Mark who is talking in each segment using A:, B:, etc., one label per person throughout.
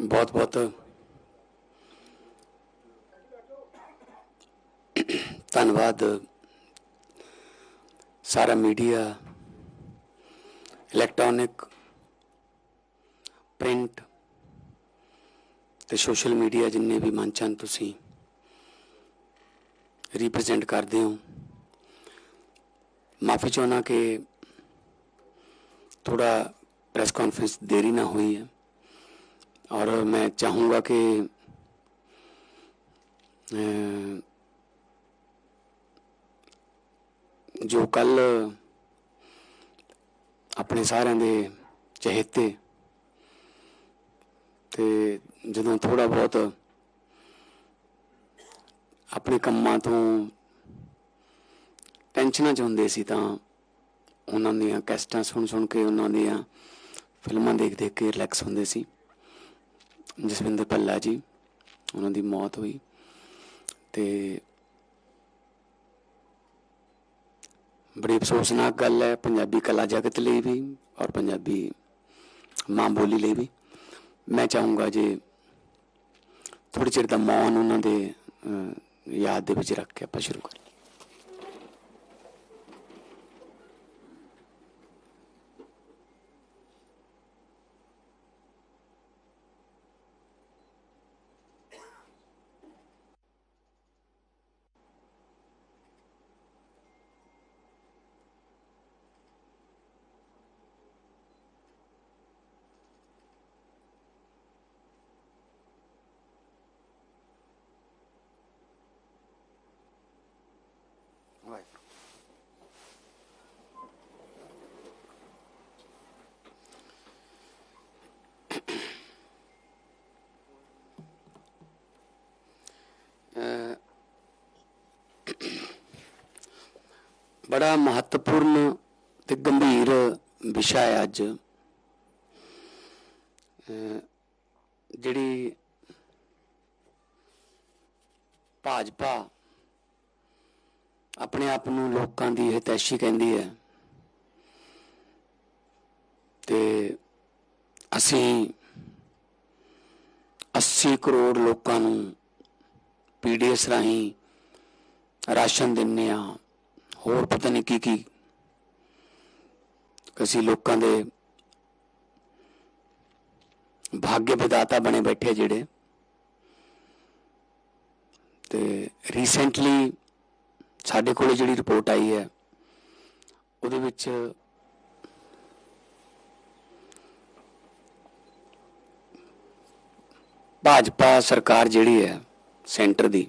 A: ਬਹੁਤ ਬਹੁਤ ਧੰਨਵਾਦ। ਸਾਰਾ ਮੀਡੀਆ, ਇਲੈਕਟ੍ਰੋਨਿਕ, ਪ੍ਰਿੰਟ ਤੇ ਸੋਸ਼ਲ ਮੀਡੀਆ ਜਿੰਨੇ ਵੀ ਮੰਚਾਂ ਤੁਸੀਂ ਰਿਪਰੈਜ਼ੈਂਟ ਕਰਦੇ ਹੋ। ਮਾਫੀ ਚਾਹਣਾ ਕਿ ਥੋੜਾ ਪ੍ਰੈਸ ਕਾਨਫਰੰਸ ਦੇਰੀ ਨਾ ਹੋਈ ਹੈ। और मैं चाहूँगा कि अ, ਜੋ ਕੱਲ ਆਪਣੇ ਸਾਰਿਆਂ ਦੇ ਚਹੇਤੇ ਤੇ ਜਦੋਂ ਥੋੜਾ ਬਹੁਤ ਆਪਣੇ ਕੰਮਾਂ ਤੋਂ ਟੈਨਸ਼ਨਾਂ ਚ ਹੁੰਦੇ ਸੀ ਤਾਂ ਉਹਨਾਂ ਦੀਆਂ ਕੈਸਟਾਂ ਸੁਣ ਸੁਣ ਕੇ ਉਹਨਾਂ ਦੀਆਂ ਫਿਲਮਾਂ ਦੇਖ ਦੇਖ ਕੇ ਰਿਲੈਕਸ ਹੁੰਦੇ ਸੀ ਜਸਵਿੰਦਰ ਭੱਲਾ ਜੀ, ਉਹਨਾਂ ਦੀ ਮੌਤ ਹੋਈ ਤੇ ਬੜੀ ਅਫਸੋਸਨਾਕ ਗੱਲ ਹੈ, ਪੰਜਾਬੀ ਕਲਾ ਜਗਤ ਲਈ ਵੀ ਔਰ ਪੰਜਾਬੀ ਮਾਂ ਬੋਲੀ ਲਈ ਵੀ। ਮੈਂ ਚਾਹੂੰਗਾ ਜੇ ਥੋੜੀ ਚਿਰ ਦਾ ਮੌਨ ਉਹਨਾਂ ਦੇ ਯਾਦ ਦੇ ਵਿੱਚ ਰੱਖ ਕੇ ਆਪਾਂ ਸ਼ੁਰੂ ਕਰੀਏ। ਬੜਾ ਮਹੱਤਵਪੂਰਨ ਤੇ ਗੰਭੀਰ ਵਿਸ਼ਾ ਹੈ ਅੱਜ। ਜਿਹੜੀ ਭਾਜਪਾ ਆਪਣੇ ਆਪ ਨੂੰ ਲੋਕਾਂ ਦੀ ਹਿਤੈਸ਼ੀ ਕਹਿੰਦੀ ਹੈ ਤੇ ਅਸੀਂ 80 ਕਰੋੜ ਲੋਕਾਂ ਨੂੰ ਪੀਡੀਐਸ ਰਾਹੀਂ ਰਾਸ਼ਨ ਦਿੰਨੇ ਆ ਹੋਰ ਪਤਾ ਨਹੀਂ ਕੀ ਕੀ ਅਸੀਂ ਲੋਕਾਂ ਦੇ ਭਾਗਯ ਵਿਦਾਤਾ ਬਣੇ ਬੈਠੇ ਜਿਹੜੇ ਤੇ ਰੀਸੈਂਟਲੀ ਸਾਡੇ ਕੋਲੇ ਜਿਹੜੀ ਰਿਪੋਰਟ ਆਈ ਹੈ, ਉਹਦੇ ਵਿੱਚ ਭਾਜਪਾ ਸਰਕਾਰ ਜਿਹੜੀ ਹੈ ਸੈਂਟਰ ਦੀ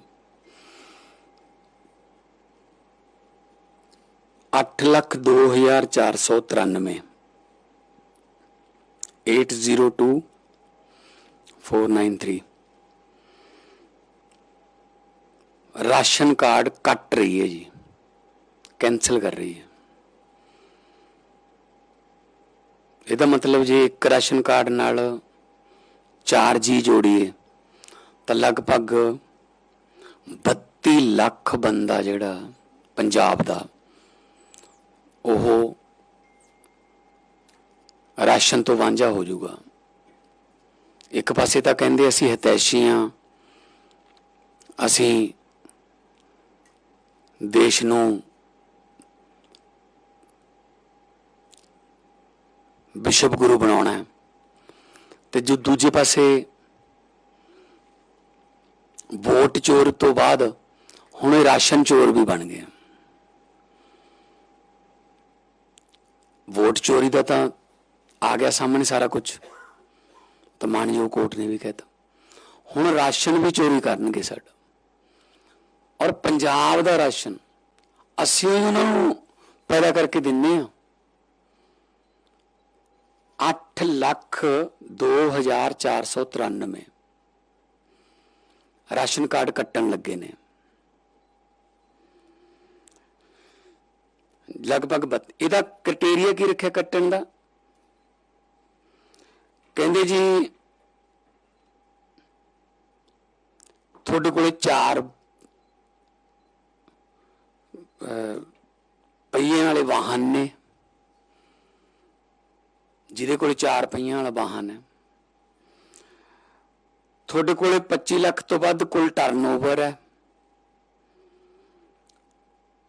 A: 8 ਲੱਖ 2493 802 493 ਰਾਸ਼ਨ ਕਾਰਡ ਕੱਟ ਰਹੀ ਹੈ ਜੀ। ਕੈਨਸਲ ਕਰ ਰਹੀ ਹੈ। ਇਹਦਾ ਮਤਲਬ ਜੇ ਇੱਕ ਰਾਸ਼ਨ ਕਾਰਡ ਨਾਲ 4 ਜੀ ਜੋੜੀਏ, ਤਾਂ ਲਗਭਗ 32 ਲੱਖ ਬੰਦਾ ਜਿਹੜਾ ਪੰਜਾਬ ਦਾ ਉਹ ਰਾਸ਼ਨ ਤੋਂ ਵਾਂਝਾ ਹੋ ਜਾਊਗਾ। ਇੱਕ ਪਾਸੇ ਤਾਂ ਕਹਿੰਦੇ ਅਸੀਂ ਹਤੈਸ਼ੀ ਹਾਂ ਅਸੀਂ ਦੇਸ਼ ਨੂੰ ਵਿਸ਼ਵ ਗੁਰੂ ਬਣਾਉਣਾ ਹੈ। ਤੇ ਜੋ ਦੂਜੇ ਪਾਸੇ ਵੋਟ ਚੋਰ ਤੋਂ ਬਾਅਦ ਹੁਣ ਇਹ ਰਾਸ਼ਨ ਚੋਰ ਵੀ ਬਣ ਗਏ ਵੋਟ ਚੋਰੀ ਦਾ ਤਾਂ ਆ ਗਿਆ ਸਾਹਮਣੇ ਸਾਰਾ ਕੁਝ ਤਾਂ ਮਾਨਯੋਗ ਕੋਰਟ ਨੇ ਵੀ ਕਹਿਤਾ ਹੁਣ ਰਾਸ਼ਨ ਵੀ ਚੋਰੀ ਕਰਨਗੇ ਸਾਡਾ ਔਰ ਪੰਜਾਬ ਦਾ ਰਾਸ਼ਨ ਅਸੀਂ ਉਹਨਾਂ ਨੂੰ ਪੈਦਾ ਕਰਕੇ ਦਿੰਨੇ ਆ 8 ਲੱਖ 2493 ਰਾਸ਼ਨ ਕਾਰਡ ਕੱਟਣ ਲੱਗੇ ਨੇ ਲਗਭਗ ਬੱਤ- ਇਹਦਾ ਕ੍ਰਾਈਟੇਰੀਆ ਕੀ ਰੱਖਿਆ ਕੱਟਣ ਦਾ? ਕਹਿੰਦੇ ਜੀ, ਤੁਹਾਡੇ ਕੋਲੇ ਚਾਰ ਪਹੀਆਂ ਵਾਲੇ ਵਾਹਨ ਨੇ। ਜਿਹਦੇ ਕੋਲ ਚਾਰ ਪਹੀਆਂ ਵਾਲਾ ਵਾਹਨ ਹੈ। ਤੁਹਾਡੇ ਕੋਲੇ 25 ਲੱਖ ਤੋਂ ਵੱਧ ਕੁੱਲ ਟਰਨਓਵਰ ਹੈ।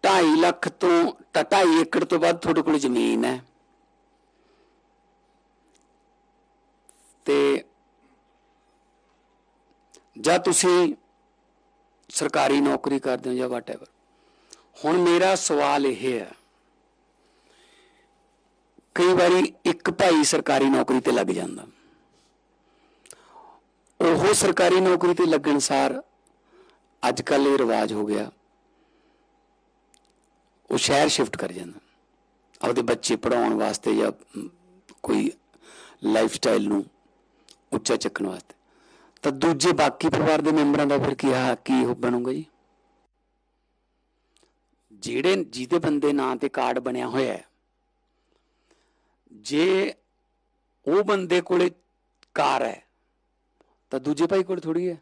A: 2.5 ਲੱਖ ਤੋਂ 2.5 ਏਕੜ ਤੋਂ ਵੱਧ ਤੁਹਾਡੇ ਕੋਲ ਜ਼ਮੀਨ ਹੈ। ਤੇ ਜਾਂ ਤੁਸੀਂ ਸਰਕਾਰੀ ਨੌਕਰੀ ਕਰਦੇ ਹੋ ਜਾਂ ਵਾਟਐਵਰ ਹੁਣ ਮੇਰਾ ਸਵਾਲ ਇਹ ਹੈ, ਕਈ ਵਾਰੀ ਇੱਕ ਭਾਈ ਸਰਕਾਰੀ ਨੌਕਰੀ ਤੇ ਲੱਗ ਜਾਂਦਾ। ਉਹ ਸਰਕਾਰੀ ਨੌਕਰੀ ਤੇ ਲੱਗਣ ਸਾਰ ਅੱਜ ਕੱਲ ਇਹ ਰਿਵਾਜ ਹੋ ਗਿਆ। ਉਹ ਸ਼ਹਿਰ ਸ਼ਿਫਟ ਕਰ ਜਾਂਦਾ। ਆਪਦੇ ਬੱਚੇ ਪੜਾਉਣ ਵਾਸਤੇ ਜਾਂ ਕੋਈ ਲਾਈਫ ਸਟਾਈਲ ਨੂੰ ਉੱਚਾ ਚੱਕਣ ਵਾਸਤੇ। ਤਾਂ ਦੂਜੇ ਬਾਕੀ ਪਰਿਵਾਰ ਦੇ ਮੈਂਬਰਾਂ ਦਾ ਫਿਰ ਕੀ ਆ ਕੀ ਉਹ ਬਣੂਗਾ ਜੀ? ਜਿਹੜੇ, ਜਿਹਦੇ ਬੰਦੇ ਨਾਂ ਤੇ ਕਾਰਡ ਬਣਿਆ ਹੋਇਆ ਹੈ, ਜੇ ਉਹ ਬੰਦੇ ਕੋਲੇ ਕਾਰ ਹੈ, ਤਾਂ ਦੂਜੇ ਭਾਈ ਕੋਲ ਥੋੜੀ ਹੈ।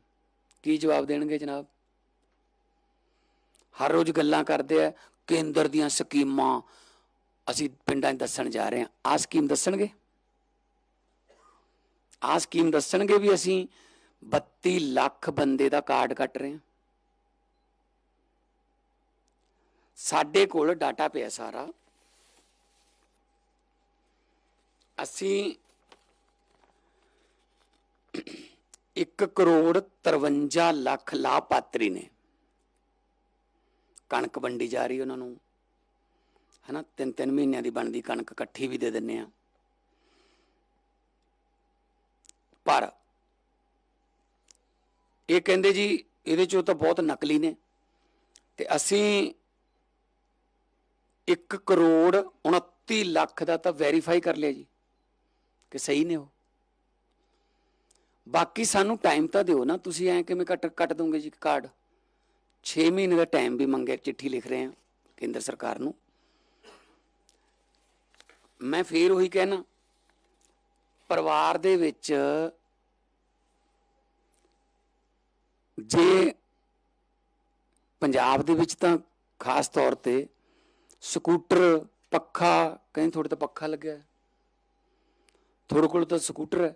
A: ਕੀ ਜਵਾਬ ਦੇਣਗੇ ਜਨਾਬ? ਹਰ ਰੋਜ਼ ਗੱਲਾਂ ਕਰਦੇ ਆ, ਕੇਂਦਰ ਦੀਆਂ ਸਕੀਮਾਂ ਅਸੀਂ ਪਿੰਡਾਂ 'ਚ ਦੱਸਣ ਜਾ ਰਹੇ ਹਾਂ। ਆ ਸਕੀਮ ਦੱਸਣਗੇ? ਆ ਸਕੀਮ ਦੱਸਣਗੇ ਵੀ ਅਸੀਂ 32 ਲੱਖ ਬੰਦੇ ਦਾ ਕਾਰਡ ਕੱਟ ਰਹੇ ਹਾਂ। ਸਾਡੇ ਕੋਲ ਡਾਟਾ ਪਿਆ ਸਾਰਾ। ਅਸੀਂ 1 ਕਰੋੜ 53 ਲੱਖ ਲਾਭਪਾਤਰੀ ਨੇ। ਕਣਕ ਵੰਡੀ ਜਾ ਰਹੀ ਉਹਨਾਂ ਨੂੰ। ਹਨਾ ਤਿੰਨ ਤਿੰਨ ਮਹੀਨਿਆਂ ਦੀ ਬਣਦੀ ਕਣਕ ਇਕੱਠੀ ਵੀ ਦੇ ਦਿੰਨੇ ਆ ਪਰ ਇਹ ਕਹਿੰਦੇ ਜੀ, ਇਹਦੇ ਚੋਂ ਤਾਂ ਬਹੁਤ ਨਕਲੀ ਨੇ। ਤੇ ਅਸੀਂ 1 ਕਰੋੜ 29 ਲੱਖ ਦਾ ਤਾਂ ਵੈਰੀਫਾਈ ਕਰ ਲਿਆ ਜੀ। ਕਿ ਸਹੀ ਨੇ ਉਹ। ਬਾਕੀ ਸਾਨੂੰ ਟਾਈਮ ਤਾਂ ਦਿਓ ਨਾ, ਤੁਸੀਂ ਐ ਕਿਵੇਂ ਕੱਟ ਕੱਟ ਦੋਗੇ ਜੀ ਕਾਰਡ 6 ਮਹੀਨੇ ਦਾ ਟਾਈਮ ਵੀ ਮੰਗਿਆ ਚਿੱਠੀ ਲਿਖ ਰਹੇ ਹਾਂ ਕੇਂਦਰ ਸਰਕਾਰ ਨੂੰ। ਮੈਂ ਫੇਰ ਉਹੀ ਕਹਿਣਾ, ਪਰਿਵਾਰ ਦੇ ਵਿੱਚ ਜੇ ਪੰਜਾਬ ਦੇ ਵਿੱਚ ਤਾਂ ਖਾਸ ਤੌਰ ਤੇ ਸਕੂਟਰ, ਪੱਖਾ, ਕਹਿੰਦੇ ਤੁਹਾਡੇ ਤਾਂ ਪੱਖਾ ਲੱਗਿਆ। ਹੈ। ਤੁਹਾਡੇ ਕੋਲ ਤਾਂ ਸਕੂਟਰ ਹੈ।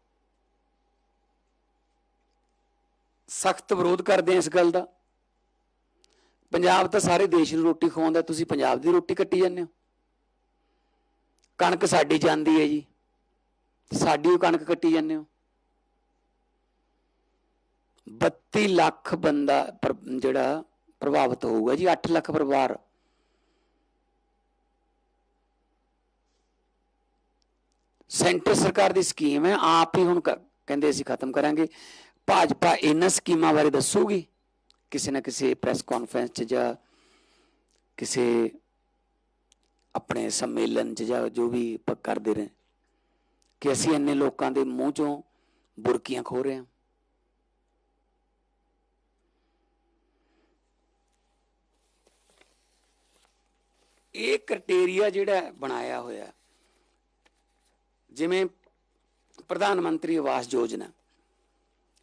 A: ਸਖਤ ਵਿਰੋਧ ਕਰਦੇ ਆ ਇਸ ਗੱਲ ਦਾ। ਪੰਜਾਬ ਤਾਂ ਸਾਰੇ ਦੇਸ਼ ਨੂੰ ਰੋਟੀ ਖਵਾਉਂਦਾ ਤੁਸੀਂ ਪੰਜਾਬ ਦੀ ਰੋਟੀ ਕੱਟੀ ਜਾਂਦੇ ਹੋ। ਕਣਕ ਸਾਡੀ ਜਾਂਦੀ ਹੈ ਜੀ। ਸਾਡੀ ਕਣਕ ਕੱਟੀ ਜਾਂਦੇ ਹੋ। 32 ਲੱਖ ਬੰਦਾ ਜਿਹੜਾ ਪ੍ਰਭਾਵਿਤ ਹੋਊਗਾ ਜੀ 8 ਲੱਖ ਪਰਿਵਾਰ। ਸੈਂਟਰ ਸਰਕਾਰ ਦੀ ਸਕੀਮ ਹੈ, ਆਪ ਹੀ ਹੁਣ ਕਹਿੰਦੇ ਅਸੀਂ ਖਤਮ ਕਰਾਂਗੇ। ਭਾਜਪਾ ਇਹਨਾਂ ਸਕੀਮਾਂ ਬਾਰੇ ਦੱਸੂਗੀ? ਕਿਸੇ ਨਾ ਕਿਸੇ ਪ੍ਰੈਸ ਕਾਨਫਰੰਸ 'ਚ ਜਾਂ ਕਿਸੇ ਆਪਣੇ ਸੰਮੇਲਨ 'ਚ ਜਾਂ ਜੋ ਵੀ ਆਪਾਂ ਕਰਦੇ ਰਹੇ। ਕਿ ਅਸੀਂ ਇੰਨੇ ਲੋਕਾਂ ਦੇ ਮੂੰਹ 'ਚੋਂ ਬੁਰਕੀਆਂ ਖੋ ਰਹੇ ਹਾਂ। ਇਹ ਕ੍ਰਾਈਟੇਰੀਆ ਜਿਹੜਾ ਬਣਾਇਆ ਹੋਇਆ, ਜਿਵੇਂ ਪ੍ਰਧਾਨ ਮੰਤਰੀ ਆਵਾਸ ਯੋਜਨਾ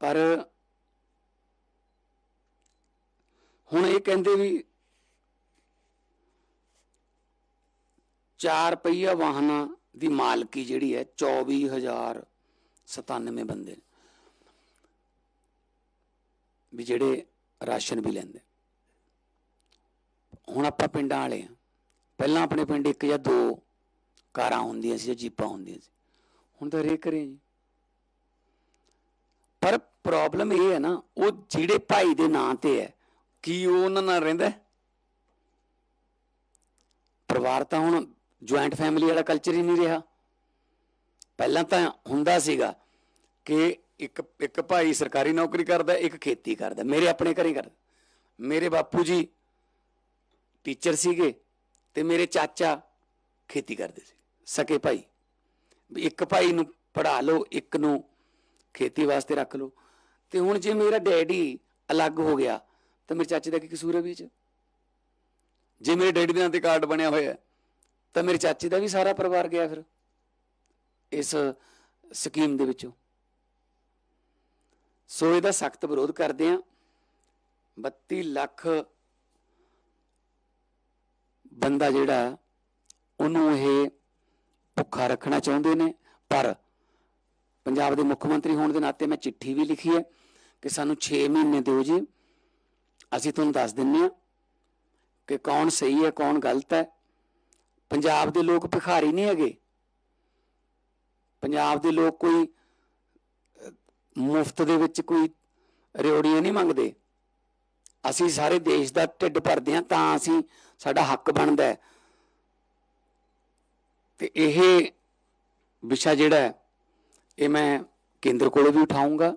A: ਪਰ ਹੁਣ ਇਹ ਕਹਿੰਦੇ ਵੀ ਚਾਰ ਪਹੀਆ ਵਾਹਨਾਂ ਦੀ ਮਾਲਕੀ ਜਿਹੜੀ ਹੈ 24097 ਬੰਦੇ ਵੀ ਜਿਹੜੇ ਰਾਸ਼ਨ ਵੀ ਲੈਂਦੇ। ਹੁਣ ਆਪਾਂ ਪਿੰਡਾਂ ਵਾਲੇ ਆ ਪਹਿਲਾਂ ਆਪਣੇ ਪਿੰਡ ਇੱਕ ਜਾਂ ਦੋ ਕਾਰਾਂ ਹੁੰਦੀਆਂ ਸੀ ਜਾਂ ਜੀਪਾਂ ਹੁੰਦੀਆਂ ਸੀ। ਹੁਣ ਤਾਂ ਰੇ ਕਰੇ ਜੀ ਪ੍ਰੋਬਲਮ ਇਹ ਹੈ ਨਾ, ਉਹ ਜਿਹੜੇ ਭਾਈ ਦੇ ਨਾਂ ਤੇ ਹੈ, ਕੀ ਉਹ ਉਹਨਾਂ ਨਾਲ ਰਹਿੰਦਾ ਪਰਿਵਾਰ ਤਾਂ ਹੁਣ ਜੁਆਇੰਟ ਫੈਮਿਲੀ ਵਾਲਾ ਕਲਚਰ ਹੀ ਨਹੀਂ ਰਿਹਾ। ਪਹਿਲਾਂ ਤਾਂ ਹੁੰਦਾ ਸੀਗਾ ਕਿ ਇੱਕ ਇੱਕ ਭਾਈ ਸਰਕਾਰੀ ਨੌਕਰੀ ਕਰਦਾ, ਇੱਕ ਖੇਤੀ ਕਰਦਾ, ਮੇਰੇ ਆਪਣੇ ਘਰੇ ਕਰਦਾ। ਮੇਰੇ ਬਾਪੂ ਜੀ ਟੀਚਰ ਸੀਗੇ ਤੇ ਮੇਰੇ ਚਾਚਾ ਖੇਤੀ ਕਰਦੇ ਸੀ, ਸਕੇ ਭਾਈ। ਵੀ ਇੱਕ ਭਾਈ ਨੂੰ ਪੜਾ ਲਓ, ਇੱਕ ਨੂੰ ਖੇਤੀ ਵਾਸਤੇ ਰੱਖ ਲਓ। ਤੇ ਹੁਣ ਜੇ ਮੇਰਾ ਡੈਡੀ ਅਲੱਗ ਹੋ ਗਿਆ, ਤਾਂ ਮੇਰੇ ਚਾਚੇ ਦਾ ਕੀ ਕਸੂਰ ਹੈ ਵਿੱਚ? ਜੇ ਮੇਰੇ ਡੈਡੀ ਦੇ ਨਾਂ ਤੇ ਕਾਰਡ ਬਣਿਆ ਹੋਇਆ, ਤਾਂ ਮੇਰੇ ਚਾਚੇ ਦਾ ਵੀ ਸਾਰਾ ਪਰਿਵਾਰ ਗਿਆ ਫਿਰ, ਇਸ ਸਕੀਮ ਦੇ ਵਿੱਚੋਂ। ਸੋ ਇਹਦਾ ਸਖਤ ਵਿਰੋਧ ਕਰਦੇ ਆ 32 ਲੱਖ ਬੰਦਾ ਜਿਹੜਾ, ਉਹਨੂੰ ਇਹ ਭੁੱਖਾ ਰੱਖਣਾ ਚਾਹੁੰਦੇ ਨੇ, ਪਰ ਪੰਜਾਬ ਦੇ ਮੁੱਖ ਮੰਤਰੀ ਹੋਣ ਦੇ ਨਾਤੇ ਮੈਂ ਚਿੱਠੀ ਵੀ ਲਿਖੀ ਹੈ। ਕਿ ਸਾਨੂੰ 6 ਮਹੀਨੇ ਦਿਓ ਜੀ। ਅਸੀਂ ਤੁਹਾਨੂੰ ਦੱਸ ਦਿੰਨੇ ਆ ਕਿ ਕੌਣ ਸਹੀ ਹੈ, ਕੌਣ ਗਲਤ ਹੈ। ਪੰਜਾਬ ਦੇ ਲੋਕ ਭਿਖਾਰੀ ਨਹੀਂ ਹੈਗੇ। ਪੰਜਾਬ ਦੇ ਲੋਕ ਕੋਈ ਮੁਫਤ ਦੇ ਵਿੱਚ ਕੋਈ ਰਿਓੜੀਆਂ ਨਹੀਂ ਮੰਗਦੇ। ਅਸੀਂ ਸਾਰੇ ਦੇਸ਼ ਦਾ ਢਿੱਡ ਭਰਦੇ ਹਾਂ ਤਾਂ ਅਸੀਂ ਸਾਡਾ ਹੱਕ ਬਣਦਾ ਹੈ। ਤੇ ਇਹ ਵਿਸ਼ਾ ਜਿਹੜਾ ਇਹ ਮੈਂ ਕੇਂਦਰ ਕੋਲੇ ਵੀ ਉਠਾਉਂਗਾ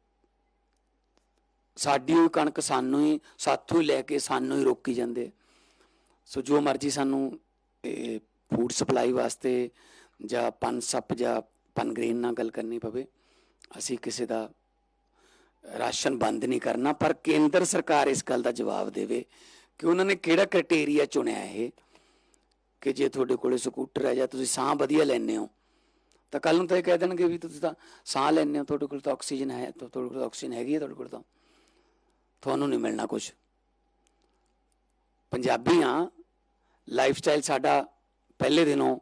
A: ਸਾਡੀ ਉਹ ਕਣਕ ਸਾਨੂੰ ਹੀ, ਸਾਥੋਂ ਹੀ ਲੈ ਕੇ ਸਾਨੂੰ ਹੀ ਰੋਕੀ ਜਾਂਦੇ। ਸੋ ਜੋ ਮਰਜ਼ੀ ਸਾਨੂੰ ਫੂਡ ਸਪਲਾਈ ਵਾਸਤੇ ਜਾਂ ਪਨ ਸੱਪ ਜਾਂ ਪਨਗ੍ਰੇਨ ਨਾਲ ਗੱਲ ਕਰਨੀ ਪਵੇ, ਅਸੀਂ ਕਿਸੇ ਦਾ ਰਾਸ਼ਨ ਬੰਦ ਨਹੀਂ ਕਰਨਾ, ਪਰ ਕੇਂਦਰ ਸਰਕਾਰ ਇਸ ਗੱਲ ਦਾ ਜਵਾਬ ਦੇਵੇ ਕਿ ਉਹਨਾਂ ਨੇ ਕਿਹੜਾ ਕ੍ਰਾਈਟੇਰੀਆ ਚੁਣਿਆ ਇਹ, ਕਿ ਜੇ ਤੁਹਾਡੇ ਕੋਲੇ ਸਕੂਟਰ ਹੈ ਜਾਂ ਤੁਸੀਂ ਸਾਹ ਵਧੀਆ ਲੈਂਦੇ ਹੋ, ਤਾਂ ਕੱਲ ਨੂੰ ਤਾਂ ਇਹ ਕਹਿ ਦੇਣਗੇ ਵੀ ਤੁਸੀਂ ਤਾਂ ਸਾਹ ਲੈਂਦੇ ਹੋ, ਤੁਹਾਡੇ ਕੋਲ ਤਾਂ ਆਕਸੀਜਨ ਹੈ, ਤੁਹਾਡੇ ਕੋਲ ਆਕਸੀਜਨ ਹੈਗੀ ਹੈ ਤੁਹਾਡੇ ਕੋਲ ਤਾਂ। ਤੁਹਾਨੂੰ ਨਹੀਂ ਮਿਲਣਾ ਕੁਝ ਪੰਜਾਬੀਆਂ ਲਾਈਫ ਸਟਾਈਲ ਸਾਡਾ ਪਹਿਲੇ ਦਿਨੋਂ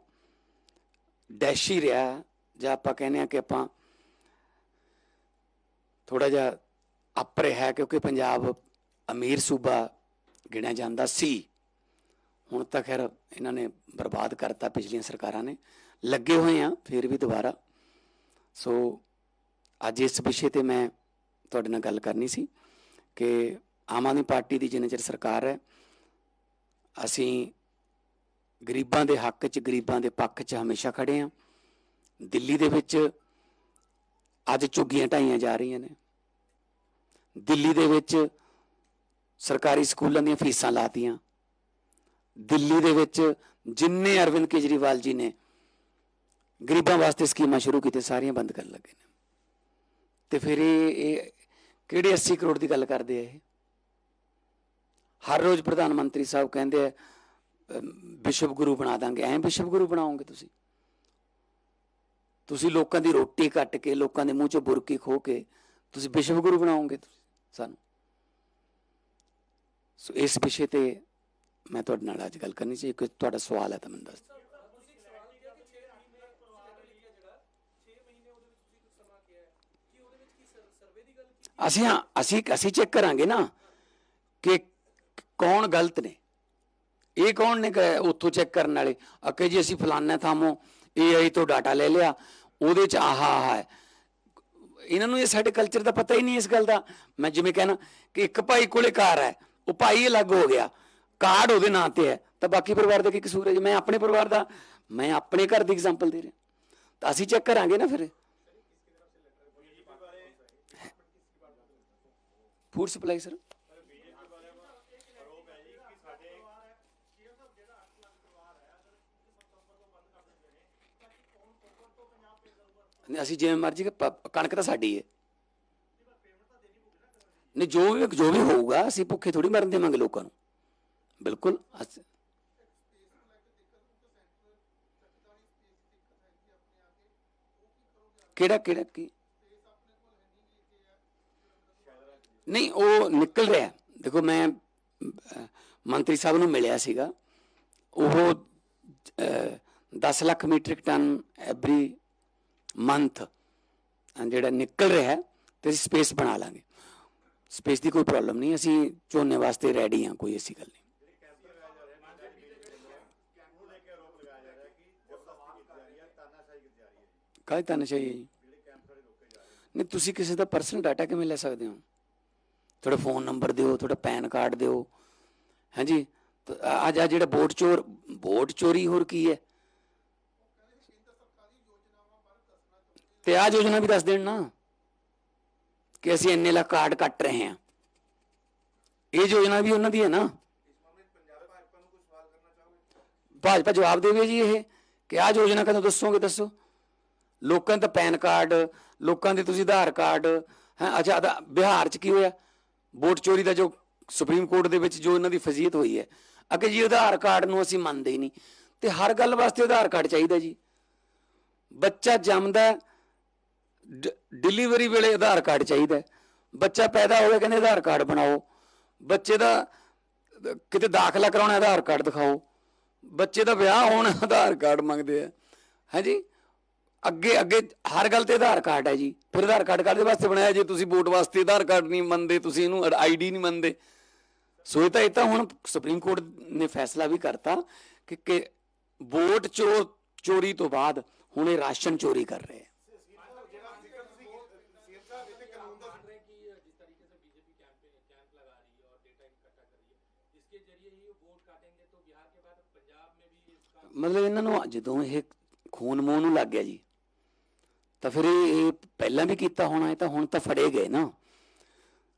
A: ਡੈਸ਼ ਹੀ ਰਿਹਾ, ਜਾਂ ਆਪਾਂ ਕਹਿੰਦੇ ਆ ਕਿ ਆਪਾਂ ਥੋੜਾ ਜਿਹਾ ਅਪ ਰਿਹਾ ਹੈ ਕਿਉਂਕਿ ਪੰਜਾਬ ਅਮੀਰ ਸੂਬਾ ਗਿਣਿਆ ਜਾਂਦਾ ਸੀ। ਹੁਣ ਤਾਂ ਖੈਰ ਇਹਨਾਂ ਨੇ ਬਰਬਾਦ ਕਰਤਾ ਪਿਛਲੀਆਂ ਸਰਕਾਰਾਂ ਨੇ। ਲੱਗੇ ਹੋਏ ਆ ਫਿਰ ਵੀ ਦੁਬਾਰਾ। ਸੋ ਅੱਜ ਇਸ ਵਿਸ਼ੇ ਤੇ ਮੈਂ ਤੁਹਾਡੇ ਨਾਲ ਗੱਲ ਕਰਨੀ ਸੀ। ਕਿ ਆਮ ਆਦਮੀ ਪਾਰਟੀ ਦੀ ਜਿੰਨੇ ਚਿਰ ਸਰਕਾਰ ਹੈ, ਅਸੀਂ ਗਰੀਬਾਂ ਦੇ ਹੱਕ 'ਚ, ਗਰੀਬਾਂ ਦੇ ਪੱਖ 'ਚ ਹਮੇਸ਼ਾ ਖੜੇ ਆ ਦਿੱਲੀ ਦੇ ਵਿੱਚ ਅੱਜ ਝੁੱਗੀਆਂ ਢਾਈਆਂ ਜਾ ਰਹੀਆਂ ਨੇ। ਦਿੱਲੀ ਦੇ ਵਿੱਚ ਸਰਕਾਰੀ ਸਕੂਲਾਂ ਦੀਆਂ ਫੀਸਾਂ ਲਾਤੀਆਂ। ਦਿੱਲੀ ਦੇ ਵਿੱਚ ਜਿੰਨੇ ਅਰਵਿੰਦ ਕੇਜਰੀਵਾਲ ਜੀ ਨੇ ਗਰੀਬਾਂ ਵਾਸਤੇ ਸਕੀਮਾਂ ਸ਼ੁਰੂ ਕੀਤੀਆਂ, ਸਾਰੀਆਂ ਬੰਦ ਕਰਨ ਲੱਗੇ ਨੇ। ਤੇ ਫਿਰ ਇਹ ਇਹ ਕਿਹੜੇ 80 ਕਰੋੜ ਦੀ ਗੱਲ ਕਰਦੇ ਆ ਇਹ? ਹਰ ਰੋਜ਼ ਪ੍ਰਧਾਨ ਮੰਤਰੀ ਸਾਹਿਬ ਕਹਿੰਦੇ ਆ ਵਿਸ਼ਵ ਗੁਰੂ ਬਣਾ ਦਾਂਗੇ। ਐਂ ਵਿਸ਼ਵ ਗੁਰੂ ਬਣਾਓਗੇ ਤੁਸੀਂ? ਤੁਸੀਂ ਲੋਕਾਂ ਦੀ ਰੋਟੀ ਕੱਟ ਕੇ, ਲੋਕਾਂ ਦੇ ਮੂੰਹ 'ਚੋਂ ਬੁਰਕੀ ਖੋ ਕੇ ਤੁਸੀਂ ਵਿਸ਼ਵ ਗੁਰੂ ਬਣਾਓਗੇ ਸਾਨੂੰ? ਸੋ ਇਸ ਵਿਸ਼ੇ ਤੇ ਮੈਂ ਤੁਹਾਡੇ ਨਾਲ ਅੱਜ ਗੱਲ ਕਰਨੀ ਸੀ। ਕੋਈ ਤੁਹਾਡਾ ਸਵਾਲ ਹੈ ਤਾਂ ਮੈਨੂੰ ਦੱਸ ਦਿਓ। ਅਸੀਂ ਹਾਂ, ਅਸੀਂ ਅਸੀਂ ਚੈੱਕ ਕਰਾਂਗੇ ਨਾ ਕਿ ਕੌਣ ਗਲਤ ਨੇ। ਇਹ ਕੌਣ ਨੇ ਕਿ ਉੱਥੋਂ ਚੈੱਕ ਕਰਨ ਵਾਲੇ? ਅਕੇ ਜੀ ਅਸੀਂ ਫਲਾਨਾ ਥਾਮੋਂ AI ਤੋਂ ਡਾਟਾ ਲੈ ਲਿਆ ਉਹਦੇ ਚ ਆਹਾ ਆਹਾ ਹੈ। ਇਹਨਾਂ ਨੂੰ ਇਹ ਸਾਡੇ ਕਲਚਰ ਦਾ ਪਤਾ ਹੀ ਨਹੀਂ ਇਸ ਗੱਲ ਦਾ। ਮੈਂ ਜਿਵੇਂ ਕਹਿਣਾ ਕਿ ਇੱਕ ਭਾਈ ਕੋਲੇ ਕਾਰ ਹੈ ਉਹ ਭਾਈ ਅਲੱਗ ਹੋ ਗਿਆ ਕਾਰਡ ਉਹਦੇ ਨਾਂ ਤੇ ਹੈ ਤਾਂ ਬਾਕੀ ਪਰਿਵਾਰ ਦਾ ਕੀ ਕਸੂਰ ਹੈ? ਜੀ ਮੈਂ ਆਪਣੇ ਪਰਿਵਾਰ ਦਾ ਮੈਂ ਆਪਣੇ ਘਰ ਦੀ ਐਗਜ਼ਾਮਪਲ ਦੇ ਰਿਹਾ। ਤਾਂ ਅਸੀਂ ਚੈੱਕ ਕਰਾਂਗੇ ਨਾ ਫਿਰ। Food supply sir? ਨਹੀਂ, ਅਸੀਂ ਜਿਵੇਂ ਮਰਜ਼ੀ ਕਣਕ ਤਾਂ ਸਾਡੀ ਹੈ ਨਹੀਂ, ਜੋ ਵੀ ਜੋ ਵੀ ਹੋਊਗਾ, ਅਸੀਂ ਭੁੱਖੇ ਥੋੜੀ ਮਰਨ ਦੇਵਾਂਗੇ ਲੋਕਾਂ ਨੂੰ। ਬਿਲਕੁਲ, ਅਸੀਂ- ਕਿਹੜਾ ਕਿਹੜਾ, ਕੀ? ਨਹੀਂ ਉਹ ਨਿਕਲ ਰਿਹਾ। ਦੇਖੋ ਮੈਂ ਮੰਤਰੀ ਸਾਹਿਬ ਨੂੰ ਮਿਲਿਆ ਸੀਗਾ। ਉਹ 10 lakh metric ton every month ਜਿਹੜਾ ਨਿਕਲ ਰਿਹਾ ਤੇ ਅਸੀਂ ਸਪੇਸ ਬਣਾ ਲਾਂਗੇ। ਸਪੇਸ ਦੀ ਕੋਈ ਪ੍ਰੋਬਲਮ ਨਹੀਂ ਅਸੀਂ ਝੋਨੇ ਵਾਸਤੇ ਰੈਡੀ ਹਾਂ ਕੋਈ ਐਸੀ ਗੱਲ ਨਹੀਂ। ਕਾਹਦੀ ਤਾਨਾਸ਼ਾਹੀ ਹੈ ਜੀ? ਨਹੀਂ ਤੁਸੀਂ ਕਿਸੇ ਦਾ ਪਰਸਨਲ ਡਾਟਾ ਕਿਵੇਂ ਲੈ ਸਕਦੇ ਹੋ? ਤੁਹਾਡਾ ਫੋਨ ਨੰਬਰ ਦਿਓ ਤੁਹਾਡਾ ਪੈਨ ਕਾਰਡ ਦਿਓ। ਹਾਂਜੀ? ਅੱਜ ਆ ਜਿਹੜਾ ਵੋਟ ਚੋਰ, ਵੋਟ ਚੋਰੀ ਹੋਰ ਕੀ ਹੈ? ਤੇ ਆ ਯੋਜਨਾ ਵੀ ਦੱਸ ਦੇਣ ਨਾ ਕਿ ਅਸੀਂ ਇੰਨੇ ਲੱਖ ਕਾਰਡ ਕੱਟ ਰਹੇ ਹਾਂ। ਇਹ ਯੋਜਨਾ ਵੀ ਉਹਨਾਂ ਦੀ ਹੈ ਨਾ। ਭਾਜਪਾ ਜਵਾਬ ਦੇਵੇ ਜੀ ਇਹ ਕਿ ਆ ਯੋਜਨਾ ਕਦੋਂ ਦੱਸੋਗੇ ਦੱਸੋ? ਲੋਕਾਂ ਦਾ ਪੈਨ ਕਾਰਡ, ਲੋਕਾਂ ਦੇ ਤੁਸੀਂ ਆਧਾਰ ਕਾਰਡ, ਹੈ, ਅੱਛਾ ਬਿਹਾਰ ਚ ਕੀ ਹੋਇਆ? ਵੋਟ ਚੋਰੀ ਦਾ ਜੋ ਸੁਪਰੀਮ ਕੋਰਟ ਦੇ ਵਿੱਚ ਜੋ ਇਹਨਾਂ ਦੀ ਫਜ਼ੀਅਤ ਹੋਈ ਹੈ, ਅਗੇ ਜੀ ਆਧਾਰ ਕਾਰਡ ਨੂੰ ਅਸੀਂ ਮੰਨਦੇ ਹੀ ਨਹੀਂ। ਤੇ ਹਰ ਗੱਲ ਵਾਸਤੇ ਆਧਾਰ ਕਾਰਡ ਚਾਹੀਦਾ ਜੀ। ਬੱਚਾ ਜੰਮਦਾ ਡ- ਡਿਲੀਵਰੀ ਵੇਲੇ ਆਧਾਰ ਕਾਰਡ ਚਾਹੀਦਾ ਬੱਚਾ ਪੈਦਾ ਹੋਇਆ ਕਹਿੰਦੇ ਆਧਾਰ ਕਾਰਡ ਬਣਾਓ। ਬੱਚੇ ਦਾ, ਕਿਤੇ ਦਾਖਲਾ ਕਰਾਉਣਾ ਆਧਾਰ ਕਾਰਡ ਦਿਖਾਓ। ਬੱਚੇ ਦਾ ਵਿਆਹ ਹੋਣਾ ਆਧਾਰ ਕਾਰਡ ਮੰਗਦੇ ਆ ਹਾਂਜੀ ਅੱਗੇ ਅੱਗੇ ਹਰ ਗੱਲ ਤੇ ਆਧਾਰ ਕਾਰਡ ਹੈ ਜੀ। ਫਿਰ ਆਧਾਰ ਕਾਰਡ ਕਾਰਡ ਦੇ ਵਾਸਤੇ ਬਣਾਇਆ? ਜੇ ਤੁਸੀਂ ਵੋਟ ਵਾਸਤੇ ਆਧਾਰ ਕਾਰਡ ਨਹੀਂ ਮੰਨਦੇ, ਤੁਸੀਂ ਇਹਨੂੰ ਆਈਡੀ ਨਹੀਂ ਮੰਨਦੇ। ਸੋ ਇਹ ਤਾਂ ਇਹ ਤਾਂ ਹੁਣ ਸੁਪਰੀਮ ਕੋਰਟ ਨੇ ਫੈਸਲਾ ਵੀ ਕਰਤਾ ਕਿ ਕਿ ਵੋਟ ਚੋ ਚੋਰੀ ਤੋਂ ਬਾਅਦ ਹੁਣ ਇਹ ਰਾਸ਼ਨ ਚੋਰੀ ਕਰ ਰਹੇ ਮਤਲਬ ਇਹਨਾਂ ਨੂੰ ਜਦੋਂ ਇਹ ਖੂਨ ਮੋਹ ਨੂੰ ਲੱਗ ਗਿਆ ਜੀ ਤਾਂ ਫਿਰ ਇਹ ਪਹਿਲਾਂ ਵੀ ਕੀਤਾ ਹੋਣਾ ਇਹ ਤਾਂ ਹੁਣ ਤਾਂ ਫੜੇ ਗਏ ਨਾ।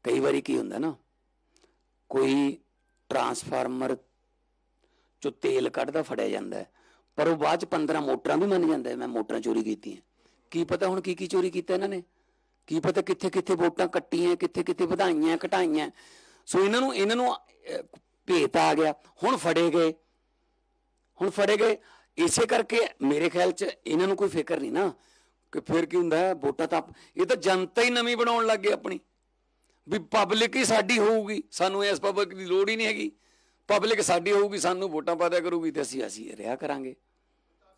A: ਕਈ ਵਾਰੀ ਕੀ ਹੁੰਦਾ ਨਾ, ਕੋਈ ਟਰਾਂਸਫਾਰਮਰ ਚੋਂ ਤੇਲ ਕੱਢਦਾ, ਫੜਿਆ ਜਾਂਦਾ ਪਰ ਉਹ ਬਾਅਦ ਚ 15 ਮੋਟਰਾਂ ਵੀ ਮੰਨ ਜਾਂਦਾ ਮੈਂ ਮੋਟਰਾਂ ਚੋਰੀ ਕੀਤੀਆਂ। ਕੀ ਪਤਾ ਹੁਣ ਕੀ ਕੀ ਚੋਰੀ ਕੀਤਾ ਇਹਨਾਂ ਨੇ? ਕੀ ਪਤਾ ਕਿੱਥੇ ਕਿੱਥੇ ਵੋਟਾਂ ਕੱਟੀਆਂ, ਕਿੱਥੇ ਕਿੱਥੇ ਵਧਾਈਆਂ, ਘਟਾਈਆਂ। ਸੋ ਇਹਨਾਂ ਨੂੰ ਇਹਨਾਂ ਨੂੰ ਭੇਤ ਆ ਗਿਆ। ਹੁਣ ਫੜੇ ਗਏ। ਹੁਣ ਫੜੇ ਗਏ। ਇਸੇ ਕਰਕੇ ਮੇਰੇ ਖਿਆਲ 'ਚ ਇਹਨਾਂ ਨੂੰ ਕੋਈ ਫਿਕਰ ਨਹੀਂ ਨਾ। ਕਿ ਫਿਰ ਕੀ ਹੁੰਦਾ ਹੈ? ਵੋਟਾਂ ਤਾਂ ਇਹ ਤਾਂ ਜਨਤਾ ਹੀ ਨਵੀਂ ਬਣਾਉਣ ਲੱਗ ਗਏ ਆਪਣੀ। ਵੀ ਪਬਲਿਕ ਹੀ ਸਾਡੀ ਹੋਊਗੀ। ਸਾਨੂੰ ਇਸ ਪਬਲਿਕ ਦੀ ਲੋੜ ਹੀ ਨਹੀਂ ਹੈਗੀ। ਪਬਲਿਕ ਸਾਡੀ ਹੋਊਗੀ, ਸਾਨੂੰ ਵੋਟਾਂ ਪਾ ਕਰੂਗੀ ਤੇ ਅਸੀਂ ਅਸੀਂ ਰਿਹਾ ਕਰਾਂਗੇ।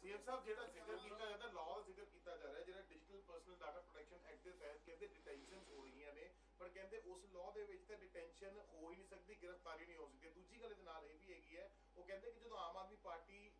B: ਸੀਐਮ ਸਾਹਿਬ, ਜਿਹੜਾ ਜ਼ਿਕਰ ਕੀਤਾ ਜਾਂਦਾ, ਲਾਅ ਜ਼ਿਕਰ ਕੀਤਾ ਜਾ ਰਿਹਾ, ਜਿਹੜਾ digital personal data protection act ਦੇ ਤਹਿਤ ਕਹਿੰਦੇ ਡਿਟੈਂਸ਼ਨਸ ਹੋ ਰਹੀਆਂ ਨੇ, ਪਰ ਕਹਿੰਦੇ ਉਸ ਲਾਅ ਦੇ ਵਿੱਚ ਤਾਂ ਡਿਟੈਂਸ਼ਨ ਹੋ ਹੀ ਨਹੀਂ ਸਕਦੀ, ਗ੍ਰਿਫਤਾਰੀ ਨਹੀਂ ਹੋ ਸਕਦੀ। ਦੂਜੀ ਗੱਲ ਇਹਦੇ ਨਾਲ ਇਹ ਵੀ ਹੈਗੀ ਹੈ, ਉਹ ਕਹਿੰਦੇ ਕਿ ਜਦੋਂ ਆਮ ਆਦਮੀ ਪਾਰਟੀ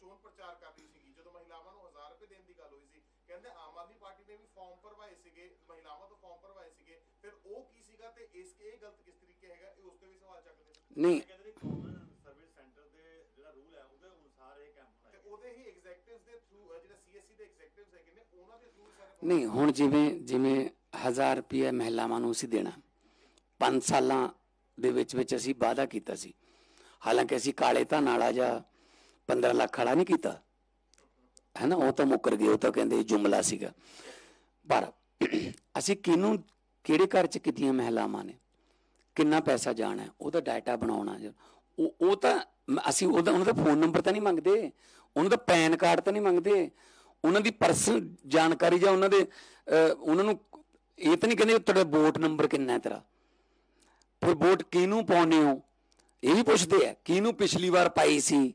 B: ਚੋਣ ਪ੍ਰਚਾਰ ਕਰ ਰਹੀ ਸੀਗੀ ਜਦੋਂ ਮਹਿਲਾਵਾਂ ਨੂੰ 1000 ਰੁਪਏ ਦੇਣ ਦੀ ਗੱਲ ਹੋਈ ਸੀ ਕਹਿੰਦੇ ਆਮ ਆਦਮੀ ਪਾਰਟੀ ਨੇ ਵੀ ਫਾਰਮ ਭਰਵਾਏ ਸੀਗੇ ਮਹਿਲਾਵਾਂ ਤੋਂ ਫਾਰਮ ਭਰਵਾਏ ਸੀਗੇ ਫਿਰ ਉਹ ਕੀ ਸੀਗਾ ਤੇ ਇਸ ਇਹ ਗਲਤ ਕਿਸ ਤਰੀਕੇ ਹੈਗਾ ਇਹ ਉਸ ਤੇ ਵੀ ਸਵਾਲ ਚੱਕਦੇ
A: ਨਹੀਂ।
C: ਕਹਿੰਦੇ ਨੇ ਕਾਮਨ ਸਰਵਿਸ ਸੈਂਟਰ ਦੇ ਜਿਹੜਾ ਰੂਲ ਹੈ ਉਹਦੇ ਅਨੁਸਾਰ ਇਹ ਕੈਂਪ
B: ਤੇ
C: ਹੋਣਾ
B: ਉਹਦੇ ਹੀ ਐਗਜ਼ੈਕਟਿਵਸ ਦੇ ਥਰੂ ਜਿਹੜਾ ਸੀਐਸਸੀ ਦੇ ਐਗਜ਼ੈਕਟਿਵਸ ਹੈਗੇ ਨੇ ਉਹਨਾਂ ਦੇ ਥਰੂ ਸਾਰੇ
A: ਨਹੀਂ ਹੁਣ ਜਿਵੇਂ ਜਿਵੇਂ 1000 ਰੁਪਏ ਮਹਿਲਾਵਾਂ ਨੂੰ ਅਸੀਂ ਦੇਣਾ 5 ਸਾਲਾਂ ਦੇ ਵਿੱਚ ਵਿੱਚ ਅਸੀਂ ਵਾਅਦਾ ਕੀਤਾ ਸੀ। ਹਾਲਾਂਕਿ ਅਸੀਂ ਕਾਲੇ ਧਨ ਵਾਲਾ ਜਾਂ 15 ਲੱਖ ਵਾਲਾ ਨਹੀਂ ਕੀਤਾ। ਹੈ ਨਾ ਉਹ ਤਾਂ ਮੁੱਕਰ ਗਏ, ਉਹ ਤਾਂ ਕਹਿੰਦੇ ਜੁਮਲਾ ਸੀਗਾ। ਪਰ ਅਸੀਂ ਕਿਹਨੂੰ, ਕਿਹੜੇ ਘਰ ਚ ਕਿਤੀਆਂ ਮਹਿਲਾਵਾਂ ਨੇ? ਕਿੰਨਾ ਪੈਸਾ ਜਾਣਾ ਉਹਦਾ ਡਾਟਾ ਬਣਾਉਣਾ ਜੀ। ਉਹ ਉਹ ਤਾਂ ਅਸੀਂ ਉਹਦਾ ਉਹਨਾਂ ਦਾ ਫੋਨ ਨੰਬਰ ਤਾਂ ਨਹੀਂ ਮੰਗਦੇ। ਉਹਨਾਂ ਦਾ ਪੈਨ ਕਾਰਡ ਤਾਂ ਨਹੀਂ ਮੰਗਦੇ। ਉਹਨਾਂ ਦੀ ਪਰਸਨਲ ਜਾਣਕਾਰੀ ਜਾਂ ਉਹਨਾਂ ਦੇ ਉਹਨਾਂ ਨੂੰ ਇਹ ਤਾਂ ਨਹੀਂ ਕਹਿੰਦੇ ਤੁਹਾਡਾ ਵੋਟ ਨੰਬਰ ਕਿੰਨਾ ਹੈ ਤੇਰਾ। ਫਿਰ ਵੋਟ ਕਿਹਨੂੰ ਪਾਉਣੇ ਹੋ? ਇਹ ਵੀ ਪੁੱਛਦੇ ਆ, ਕਿਹਨੂੰ ਪਿਛਲੀ ਵਾਰ ਪਾਈ ਸੀ?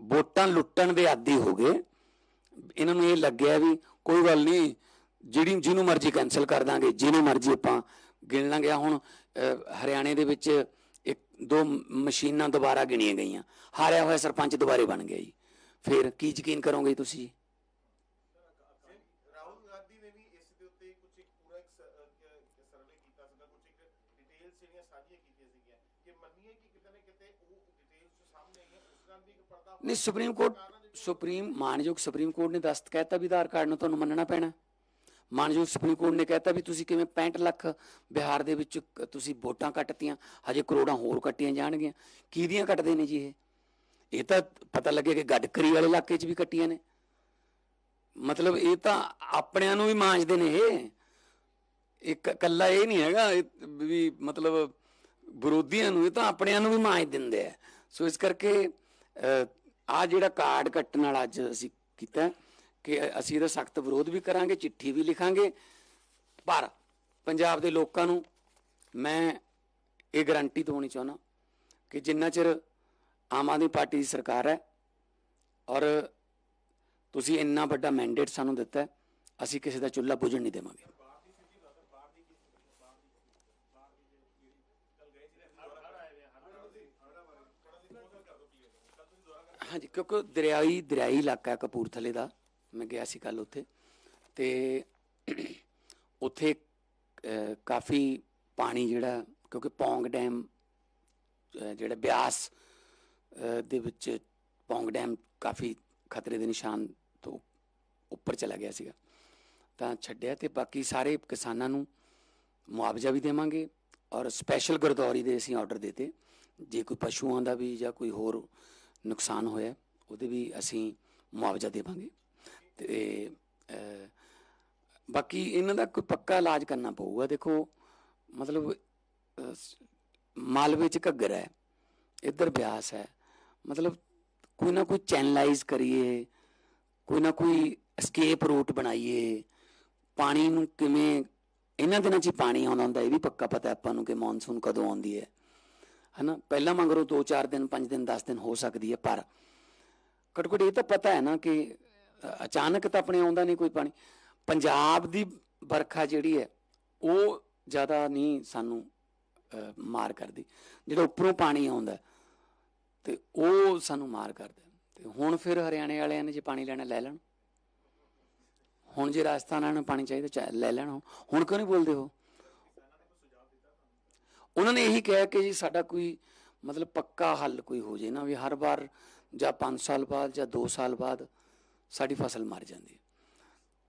A: ਵੋਟਾਂ ਲੁੱਟਣ ਦੇ ਆਦੀ ਹੋ ਗਏ। ਇਹਨਾਂ ਨੂੰ ਇਹ ਲੱਗਿਆ ਵੀ ਕੋਈ ਗੱਲ ਨਹੀਂ, ਜਿਹੜੀ ਜਿਹਨੂੰ ਮਰਜ਼ੀ ਕੈਨਸਲ ਕਰ ਦਾਂਗੇ, ਜਿਹਨੂੰ ਮਰਜ਼ੀ ਆਪਾਂ ਗਿਣ ਲਾਂਗੇ। ਹੁਣ ਹਰਿਆਣੇ ਦੇ ਵਿੱਚ ਇੱਕ, ਦੋ ਮਸ਼ੀਨਾਂ ਦੁਬਾਰਾ ਗਿਣੀਆਂ ਗਈਆਂ। ਹਾਰਿਆ ਹੋਇਆ ਸਰਪੰਚ ਦੁਬਾਰੇ ਬਣ ਗਿਆ ਜੀ। ਫਿਰ ਕੀ ਯਕੀਨ ਕਰੋਗੇ ਤੁਸੀਂ?
B: ਸਾਂਝੀਆਂ ਕੀਤੀਆਂ ਸੀਗੀਆਂ। ਕਿ ਮੰਨੀਏ ਕਿ ਕਿਤੇ ਨਾ ਕਿਤੇ ਉਹ
A: ਨਹੀਂ, ਸੁਪਰੀਮ ਕੋਰਟ, ਸੁਪਰੀਮ ਮਾਨਯੋਗ ਸੁਪਰੀਮ ਕੋਰਟ ਨੇ ਦਸਤ ਕਹਿਤਾ ਵੀ ਆਧਾਰ ਕਾਰਡ ਨੂੰ ਤੁਹਾਨੂੰ ਮੰਨਣਾ ਪੈਣਾ। ਮਾਨਯੋਗ ਸੁਪਰੀਮ ਕੋਰਟ ਨੇ ਕਹਿਤਾ ਵੀ ਤੁਸੀਂ ਕਿਵੇਂ 65 ਲੱਖ ਬਿਹਾਰ ਦੇ ਵਿੱਚ ਤੁਸੀਂ ਵੋਟਾਂ ਕੱਟਤੀਆਂ, ਹਜੇ ਕਰੋੜਾਂ ਹੋਰ ਕੱਟੀਆਂ ਜਾਣਗੀਆਂ। ਕਿਹਦੀਆਂ ਕੱਟਦੇ ਨੇ ਜੀ ਇਹ? ਇਹ ਤਾਂ ਪਤਾ ਲੱਗੇ ਕਿ ਗੱਡਕਰੀ ਵਾਲੇ ਇਲਾਕੇ 'ਚ ਵੀ ਕੱਟੀਆਂ ਨੇ। ਮਤਲਬ ਇਹ ਤਾਂ ਆਪਣਿਆਂ ਨੂੰ ਵੀ ਮਾਂਜਦੇ ਨੇ ਇਹ। ਇੱਕ ਕੱਲਾ ਇਹ ਨਹੀਂ ਹੈਗਾ ਵੀ ਮਤਲਬ ਵਿਰੋਧੀਆਂ ਨੂੰ, ਇਹ ਤਾਂ ਆਪਣਿਆਂ ਨੂੰ ਵੀ ਮਾਂਜ ਦਿੰਦੇ ਆ। ਸੋ ਇਸ ਕਰਕੇ ਆ ਜਿਹੜਾ ਕਾਰਡ ਕੱਟਣ ਵਾਲਾ ਅੱਜ ਅਸੀਂ ਕੀਤਾ ਕਿ ਅਸੀਂ ਇਹਦਾ ਸਖਤ ਵਿਰੋਧ ਵੀ ਕਰਾਂਗੇ, ਚਿੱਠੀ ਵੀ ਲਿਖਾਂਗੇ। ਪਰ ਪੰਜਾਬ ਦੇ ਲੋਕਾਂ ਨੂੰ ਮੈਂ ਇਹ ਗਾਰੰਟੀ ਦਵਾਉਣੀ ਚਾਹੁੰਦਾ ਕਿ ਜਿੰਨਾ ਚਿਰ ਆਮ ਆਦਮੀ ਪਾਰਟੀ ਦੀ ਸਰਕਾਰ ਹੈ ਔਰ ਤੁਸੀਂ ਇੰਨਾ ਵੱਡਾ ਮੈਂਡੇਟ ਸਾਨੂੰ ਦਿੱਤਾ ਅਸੀਂ ਕਿਸੇ ਦਾ ਚੁੱਲ੍ਹਾ ਬੁਝਣ ਨਹੀਂ ਦੇਵਾਂਗੇ। ਹਾਂਜੀ, ਕਿਉਂਕਿ ਦਰਿਆਈ ਦਰਿਆਈ ਇਲਾਕਾ ਕਪੂਰਥਲੇ ਦਾ, ਮੈਂ ਗਿਆ ਸੀ ਕੱਲ ਉੱਥੇ। ਤੇ ਉੱਥੇ ਕਾਫੀ ਪਾਣੀ ਜਿਹੜਾ, ਕਿਉਂਕਿ ਪੌਂਗ ਡੈਮ ਜਿਹੜਾ ਬਿਆਸ ਦੇ ਵਿੱਚ ਪੌਂਗ ਡੈਮ ਕਾਫੀ ਖਤਰੇ ਦੇ ਨਿਸ਼ਾਨ ਤੋਂ ਉੱਪਰ ਚਲਾ ਗਿਆ ਸੀਗਾ। ਤਾਂ ਛੱਡਿਆ ਤੇ ਬਾਕੀ ਸਾਰੇ ਕਿਸਾਨਾਂ ਨੂੰ ਮੁਆਵਜ਼ਾ ਵੀ ਦੇਵਾਂਗੇ ਔਰ ਸਪੈਸ਼ਲ ਗਰਦੌਰੀ ਦੇ ਅਸੀਂ ਆਰਡਰ ਦਿੱਤੇ। ਜੇ ਕੋਈ ਪਸ਼ੂਆਂ ਦਾ ਵੀ ਜਾਂ ਕੋਈ ਹੋਰ ਨੁਕਸਾਨ ਹੋਇਆ ਉਹਦੇ ਵੀ ਅਸੀਂ ਮੁਆਵਜ਼ਾ ਦੇਵਾਂਗੇ। ਤੇ ਬਾਕੀ ਇਹਨਾਂ ਦਾ ਕੋਈ ਪੱਕਾ ਇਲਾਜ ਕਰਨਾ ਪਊਗਾ। ਦੇਖੋ, ਮਤਲਬ ਮਾਲਵੇ ਚ ਘੱਗਰ ਹੈ, ਇੱਧਰ ਬਿਆਸ ਹੈ। ਮਤਲਬ, ਕੋਈ ਨਾ ਕੋਈ ਚੈਨਲਾਈਜ਼ ਕਰੀਏ, ਕੋਈ ਨਾ ਕੋਈ ਐਸਕੇਪ ਰੂਟ ਬਣਾਈਏ। ਪਾਣੀ ਨੂੰ ਕਿਵੇਂ, ਇਹਨਾਂ ਦਿਨਾਂ 'ਚ ਹੀ ਪਾਣੀ ਆਉਂਦਾ ਹੁੰਦਾ, ਇਹ ਵੀ ਪੱਕਾ ਪਤਾ ਆਪਾਂ ਨੂੰ ਕਿ ਮੌਨਸੂਨ ਕਦੋਂ ਆਉਂਦੀ ਹੈ। ਹਨਾ? ਪਹਿਲਾਂ ਮੰਗਰੋ 2-4 ਦਿਨ 5 ਦਿਨ 10 ਦਿਨ ਹੋ ਸਕਦੀ ਹੈ ਪਰ ਘੱਟੋ ਘੱਟ ਇਹ ਤਾਂ ਪਤਾ ਹੈ ਨਾ ਕਿ ਅਚਾਨਕ ਤਾਂ ਆਪਣੇ ਆਉਂਦਾ ਨਹੀਂ ਕੋਈ ਪਾਣੀ। ਪੰਜਾਬ ਦੀ ਵਰਖਾ ਜਿਹੜੀ ਹੈ ਉਹ ਜ਼ਿਆਦਾ ਨਹੀਂ ਸਾਨੂੰ ਮਾਰ ਕਰਦੀ। ਜਿਹੜਾ ਉੱਪਰੋਂ ਪਾਣੀ ਆਉਂਦਾ ਹੈ, ਤੇ ਉਹ ਸਾਨੂੰ ਮਾਰ ਕਰਦਾ। ਹੈ। ਤੇ ਹੁਣ ਫਿਰ ਹਰਿਆਣੇ ਵਾਲਿਆਂ ਨੇ ਜੇ ਪਾਣੀ ਲੈਣਾ ਲੈ ਲੈਣ। ਹੁਣ ਜੇ ਰਾਜਸਥਾਨ ਵਾਲਿਆਂ ਨੂੰ ਪਾਣੀ ਚਾਹੀਦਾ ਚਾ- ਲੈ ਲੈਣ ਹੁਣ। ਹੁਣ ਕਿਉਂ ਨਹੀਂ ਬੋਲਦੇ ਹੋ ਉਹਨਾਂ ਨੇ ਇਹੀ ਕਿਹਾ ਕਿ ਜੀ ਸਾਡਾ ਕੋਈ ਮਤਲਬ ਪੱਕਾ ਹੱਲ ਕੋਈ ਹੋ ਜੇ ਨਾ ਵੀ ਹਰ ਵਾਰ ਜਾਂ 5 ਸਾਲ ਬਾਅਦ ਜਾਂ 2 ਸਾਲ ਬਾਅਦ ਸਾਡੀ ਫਸਲ ਮਰ ਜਾਂਦੀ ਹੈ।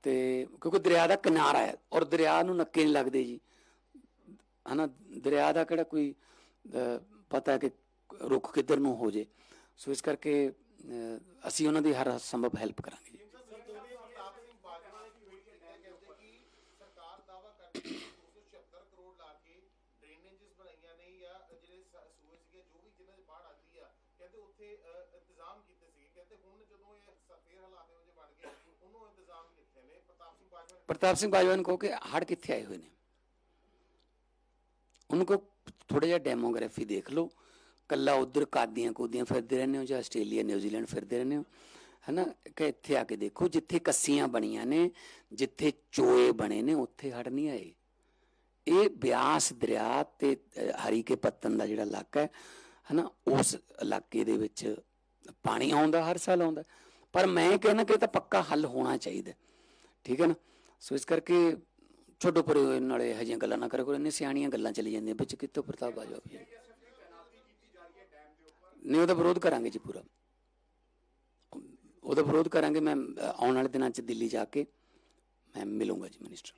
A: ਤੇ ਕਿਉਂਕਿ ਦਰਿਆ ਦਾ ਕਿਨਾਰਾ ਹੈ ਔਰ ਦਰਿਆ ਨੂੰ ਨੱਕੇ ਨਹੀਂ ਲੱਗਦੇ ਜੀ। ਹਨਾ, ਦਰਿਆ ਦਾ ਕਿਹੜਾ ਕੋਈ ਪਤਾ ਹੈ ਕਿ ਰੁੱਖ ਕਿੱਧਰ ਨੂੰ ਹੋ ਜੇ ਸੋ ਇਸ ਕਰਕੇ ਅਸੀਂ ਉਹਨਾਂ ਦੀ ਹਰ ਸੰਭਵ ਹੈਲਪ ਕਰਾਂਗੇ ਜੀ
B: ਪ੍ਰਤਾਪ ਸਿੰਘ ਬਾਜਵਾ ਨੇ ਟਵੀਟ ਕੀਤਾ ਕਹਿੰਦੇ ਕਿ ਸਰਕਾਰ ਦਾਵਾ ਕਰਦੀ ਹੈ ਕਿ 276 ਕਰੋੜ ਲਾ ਕੇ ਡਰੇਨੇਜਸ ਬਣਾਈਆਂ ਨੇ ਜਾਂ ਜਿਹੜੇ ਸ- ਸੂਏ ਸੀਗੇ ਜੋ ਵੀ ਜਿਨ੍ਹਾਂ 'ਚ ਬਾੜ ਆਉਂਦੀ ਆ ਕਹਿੰਦੇ ਉੱਥੇ ਅ, ਇੰਤਜ਼ਾਮ ਕੀਤੇ ਸੀਗੇ ਕਹਿੰਦੇ ਹੁਣ ਜਦੋਂ ਇਹ ਸ- ਫੇਰ ਹਾਲਾਤ ਇਹੋ ਜਿਹੇ ਬਣ ਗਏ ਉਹਨੂੰ ਇੰਤਜ਼ਾਮ ਕਿੱਥੇ ਨੇ ਪ੍ਰਤਾਪ ਸਿੰਘ ਬਾਜਵਾ ਨੇ
A: ਪ੍ਰਤਾਪ ਸਿੰਘ ਬਾਜਵਾ ਨੂੰ ਕਹੋ ਕਿ ਹੜ ਕਿੱਥੇ ਆਏ ਹੋਏ ਨੇ? ਉਹਨੂੰ ਕਹੋ ਥੋੜਾ ਜਿਹਾ ਡੈਮੋਗ੍ਰਾਫੀ ਦੇਖ ਲਓ। ਕੱਲਾ ਉਧਰ ਕਾਦੀਆਂ ਕੋਦੀਆਂ ਫਿਰਦੇ ਰਹਿੰਦੇ ਹੋ ਜਾਂ ਆਸਟ੍ਰੇਲੀਆ, ਨਿਊਜ਼ੀਲੈਂਡ ਫਿਰਦੇ ਰਹਿੰਦੇ ਹੋ, ਹਨਾ? ਕਿ ਇੱਥੇ ਆ ਕੇ ਦੇਖੋ, ਜਿੱਥੇ ਕੱਸੀਆਂ ਬਣੀਆਂ ਨੇ, ਜਿੱਥੇ ਚੋਏ ਬਣੇ ਨੇ, ਉੱਥੇ ਹੜ ਨਹੀਂ ਆਏ। ਇਹ ਬਿਆਸ ਦਰਿਆ ਤੇ ਹਰੀ ਕੇ ਪੱਤਨ ਦਾ ਜਿਹੜਾ ਇਲਾਕਾ ਹੈ, ਹਨਾ? ਉਸ ਇਲਾਕੇ ਦੇ ਵਿੱਚ ਪਾਣੀ ਆਉਂਦਾ, ਹਰ ਸਾਲ ਆਉਂਦਾ। ਪਰ ਮੈਂ ਕਹਿੰਦਾ ਕਿ ਇਹ ਤਾਂ ਪੱਕਾ ਹੱਲ ਹੋਣਾ ਚਾਹੀਦਾ ਠੀਕ ਹੈ ਨਾ? ਸੋ ਇਸ ਕਰਕੇ ਛੋਟੋ ਪਰੇ ਹੋਏ ਨਾਲੇ ਹਜੀਆਂ ਗੱਲਾਂ ਨਾ ਕਰਿਆ ਕਰੋ ਇੰਨੇ ਸਿਆਣੀਆਂ ਗੱਲਾਂ ਚਲੀ ਜਾਂਦੀਆਂ, ਵਿੱਚ ਕਿੱਥੋਂ ਪ੍ਰਤਾਪ ਆ ਨਹੀਂ, ਉਹਦਾ ਵਿਰੋਧ ਕਰਾਂਗੇ ਜੀ ਪੂਰਾ। ਉਹਦਾ ਵਿਰੋਧ ਕਰਾਂਗੇ, ਮੈਂ, ਆਉਣ ਵਾਲੇ ਦਿਨਾਂ 'ਚ ਦਿੱਲੀ ਜਾ ਕੇ ਮੈਂ ਮਿਲੂੰਗਾ ਜੀ ਮਿਨਿਸਟਰ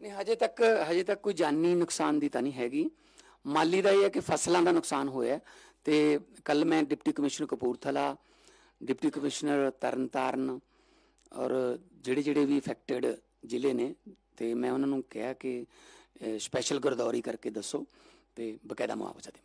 A: ਨਹੀਂ, ਹਜੇ ਤੱਕ ਹਜੇ ਤੱਕ ਕੋਈ ਜਾਨੀ ਨੁਕਸਾਨ ਦੀ ਤਾਂ ਨਹੀਂ ਹੈਗੀ। ਮਾਲੀ ਦਾ ਇਹ ਹੈ ਕਿ ਫਸਲਾਂ ਦਾ ਨੁਕਸਾਨ ਹੋਇਆ ਤੇ ਕੱਲ ਮੈਂ deputy commissioner Kapurthala deputy commissioner Tarn Taran ਔਰ ਜਿਹੜੇ ਜਿਹੜੇ ਵੀ ਇਫੈਕਟਡ ਜ਼ਿਲ੍ਹੇ ਨੇ, ਤੇ ਮੈਂ ਉਹਨਾਂ ਨੂੰ ਕਿਹਾ ਕਿ ਸਪੈਸ਼ਲ ਗਰਦੌਰੀ ਕਰਕੇ ਦੱਸੋ ਤੇ ਬਕਾਇਦਾ ਮੁਆਵਜ਼ਾ ਦੇ